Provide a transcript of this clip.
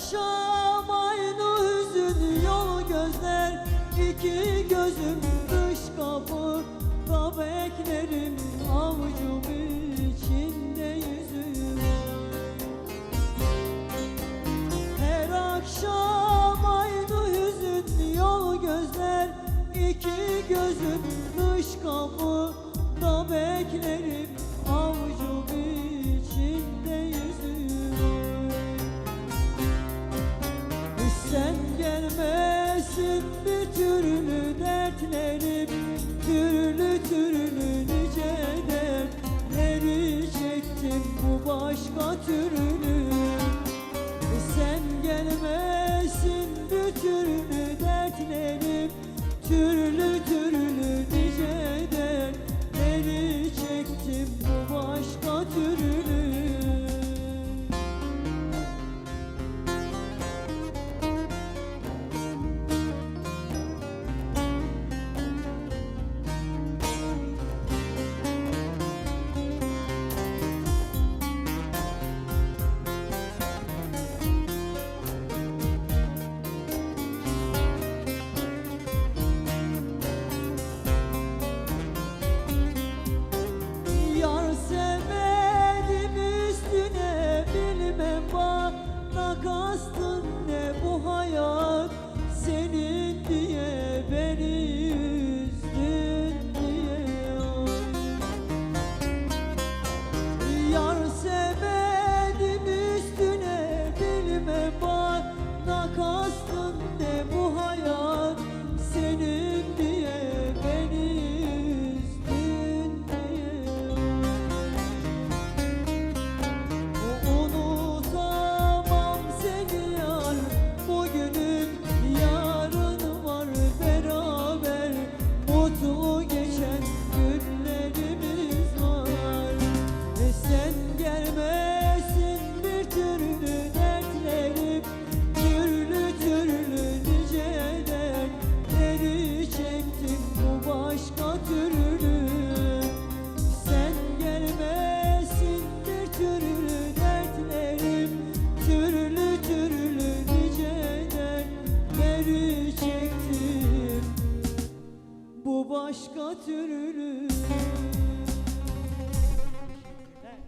akşam aynı hüzün yolu gözler. İki gözüm dış kapıda beklerim. Avucum içinde yüzüm Her akşam aynı hüzün yolu gözler. İki gözüm dış kapıda beklerim. Bir türlü dertlerim Türlü türlü nice dertleri çektim bu başka türlü Bu başka türlü